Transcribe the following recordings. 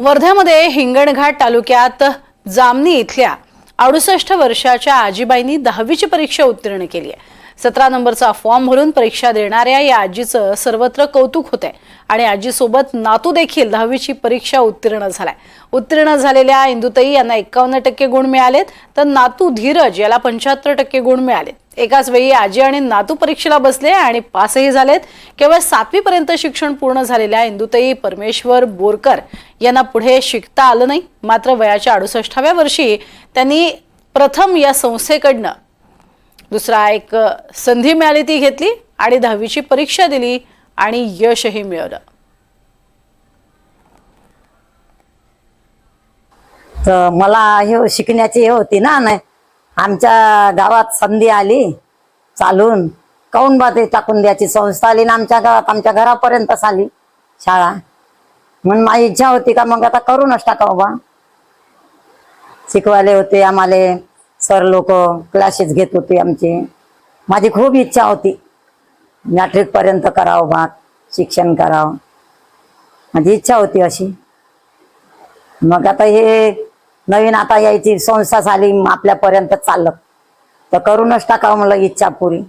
वर्ध्यामध्ये हिंगणघाट तालुक्यात जामनी इथल्या अडुसष्ट वर्षाच्या आजीबाईंनी दहावीची परीक्षा उत्तीर्ण केली आहे. सतरा नंबरचा फॉर्म भरून परीक्षा देणाऱ्या या आजीचं सर्वत्र कौतुक होतंय. आहे आणि आजीसोबत नातू देखील दहावीची परीक्षा उत्तीर्ण झालाय. उत्तीर्ण झालेल्या इंदुताई यांना एकावन्न टक्के गुण मिळालेत तर नातू धीरज याला पंच्याहत्तर टक्के गुण मिळालेत. एकाच वेळी आजी आणि नातू परीक्षेला बसले आणि पासही झालेत. केवळ सातवीपर्यंत शिक्षण पूर्ण झालेल्या इंदुताई परमेश्वर बोरकर यांना पुढे शिकता आलं नाही. मात्र वयाच्या अडुसष्टाव्या वर्षी त्यांनी प्रथम या संस्थेकडनं दुसरा एक संधी मिळाली ती घेतली आणि दहावीची परीक्षा दिली आणि यशही मिळवलं. तर मला हे शिकण्याची हे होती ना नाही आमच्या गावात संधी आली चालून. काऊन बा ते टाकून द्यायची संस्था आली ना आमच्या गावात आमच्या घरापर्यंतच आली शाळा. म्हणून माझी इच्छा होती का मग आता करूनच टाकावं बा. शिकवायले होते आम्हाला. सर लोक क्लासेस घेत होते आमचे. माझी खूप इच्छा होती. मॅट्रिक पर्यंत करावं बा शिक्षण करावं. माझी इच्छा होती अशी. मग आता हे नवीन आता यायची संस्था झाली आपल्यापर्यंत चाललं. तर करूनच टाकावं मला इच्छा पुरी.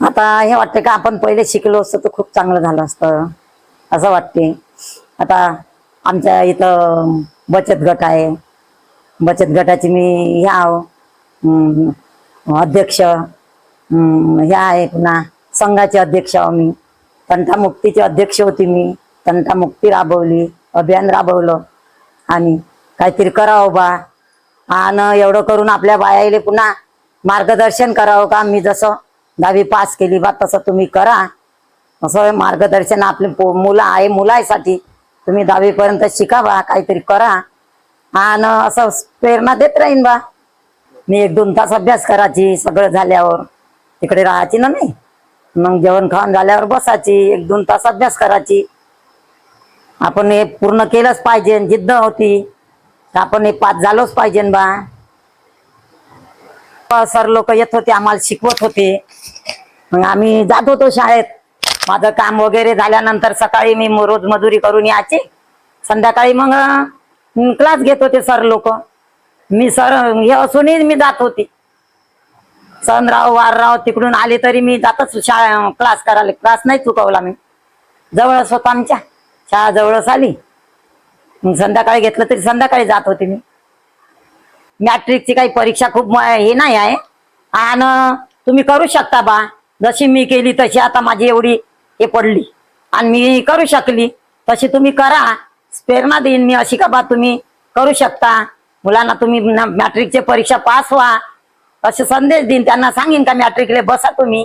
आता हे वाटतं का आपण पहिले शिकलो असतो तर खूप चांगलं झालं असतं. असं वाटते. आता आमच्या इथं बचत गट आहे. बचत गटाची मी ह्या अध्यक्ष हे ह्या आहे पुन्हा संघाचे अध्यक्ष आहो मी तंटामुक्तीचे अध्यक्ष होती मी. तंटामुक्ती राबवली अभियान राबवलं आणि काहीतरी करावं बा. आणि एवढं करून आपल्या बायाले पुन्हा मार्गदर्शन करावं का? मी जसं दहावी पास केली बा तसं तुम्ही करा. असं मार्गदर्शन आपले पो- मुलं आहे मुलासाठी तुम्ही दहावीपर्यंत शिका बा काहीतरी करा. आणि असं प्रेरणा देत राहीन बा. मी एक दोन तास अभ्यास करायची सगळं झाल्यावर. तिकडे राहायची ना मी. मग जेवण खाऊन झाल्यावर बसायची एक दोन तास अभ्यास करायची. आपण हे पूर्ण केलंच पाहिजे जिद्द होती. आपण हे पास झालोच पाहिजे बा. सर लोक येत होते आम्हाला शिकवत होते. मग आम्ही जात होतो शाळेत. माझं काम वगैरे झाल्यानंतर सकाळी मी रोज मजुरी करून यायचे. संध्याकाळी मग क्लास घेत होते सर लोक. मी सर हे असूनही मी जात होती. सनराव वारराव तिकडून आले तरी मी जातच शाळा क्लास करायला. क्लास नाही चुकवला मी. जवळच होता आमच्या. शाळा जवळच आली. मग संध्याकाळी घेतलं तरी संध्याकाळी जात होते मी. मॅट्रिकची काही परीक्षा खूप हे नाही आहे. आणि तुम्ही करू शकता बा. जशी मी केली तशी आता माझी एवढी हे पडली. आणि मी करू शकली. तशी तुम्ही करा. प्रेरणा देईन मी अशी का बा तुम्ही करू शकता. मुलांना तुम्ही मॅट्रिकचे परीक्षा पास व्हा. असे संदेश देईन त्यांना सांगेन का मॅट्रिकले बसा तुम्ही.